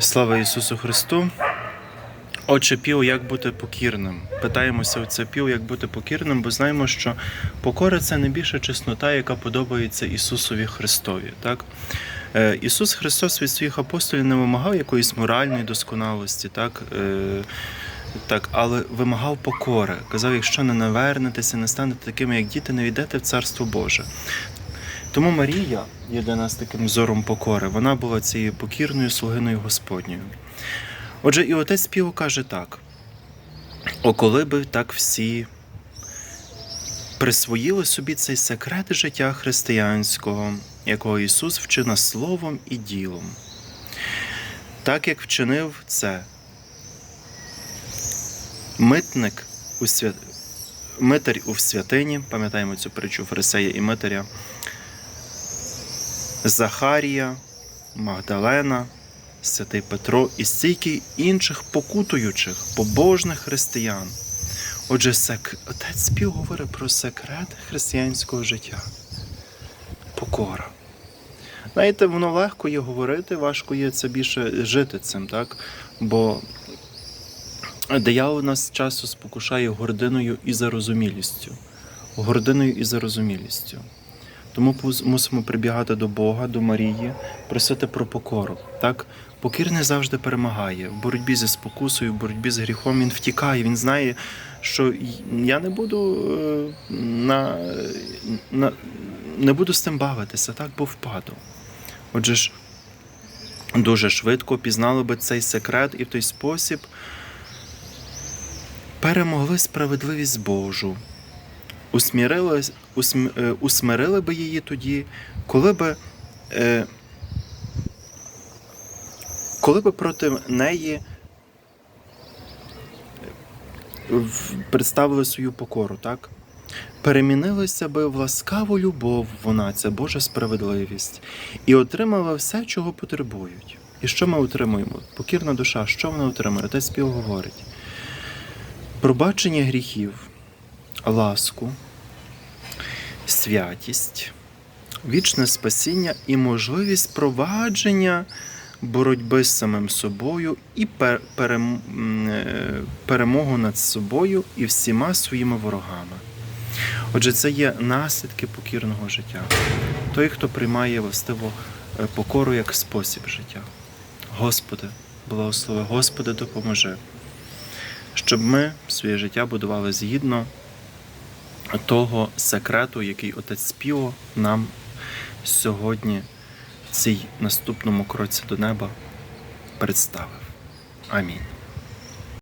Слава Ісусу Христу! Отче Піо, як бути покірним? Питаємося отця Піо, як бути покірним, бо знаємо, що покора це найбільша чеснота, яка подобається Ісусові Христові. Так? Е, Ісус Христос від своїх апостолів не вимагав якоїсь моральної досконалості, так? Е, так, але вимагав покори. Казав, якщо не навернетеся, не станете такими, як діти, не війдете в Царство Боже. Тому Марія є для нас таким взором покори. Вона була цією покірною слугиною Господньою. Отже, і отець Піо каже так: о, коли би так всі присвоїли собі цей секрет життя християнського, якого Ісус вчив нас словом і ділом, так як вчинив це митник у свят... митар у святині, пам'ятаємо цю притчу Фарисея і Митаря, Захарія, Магдалена, Святий Петро і стільки інших покутуючих, побожних християн. Отже, сек... отець Піо говорить про секрет християнського життя. Покора. Знаєте, воно легко є говорити, важко є це більше жити цим, так? Бо диявол нас часто спокушає гординою і зарозумілістю. Гординою і зарозумілістю. Тому мусимо прибігати до Бога, до Марії, просити про покору. Так? Покірний завжди перемагає. В боротьбі зі спокусою, в боротьбі з гріхом він втікає. Він знає, що я не буду е, на, на, не буду з цим бавитися, так, бо впаду. Отже ж, дуже швидко пізнали би цей секрет і в той спосіб перемогли справедливість Божу усмірили, усм, е, усмирили би її тоді, коли би, е, коли би проти неї представили свою покору, так? Перемінилася би в ласкаву любов вона, це Божа справедливість, і отримала все, чого потребують. І що ми отримуємо? Покірна душа, що вона отримує? Отець спів говорить. Пробачення гріхів, ласку, святість, вічне спасіння і можливість провадження боротьби з самим собою і е, перемогу над собою і всіма своїми ворогами. Отже, це є наслідки покірного життя. Той, хто приймає властиво е, покору як спосіб життя. Господи, благослови, Господи, допоможи, щоб ми своє життя будували згідно того секрету, який отець Піо нам сьогодні в цій наступному кроці до неба представив. Амінь.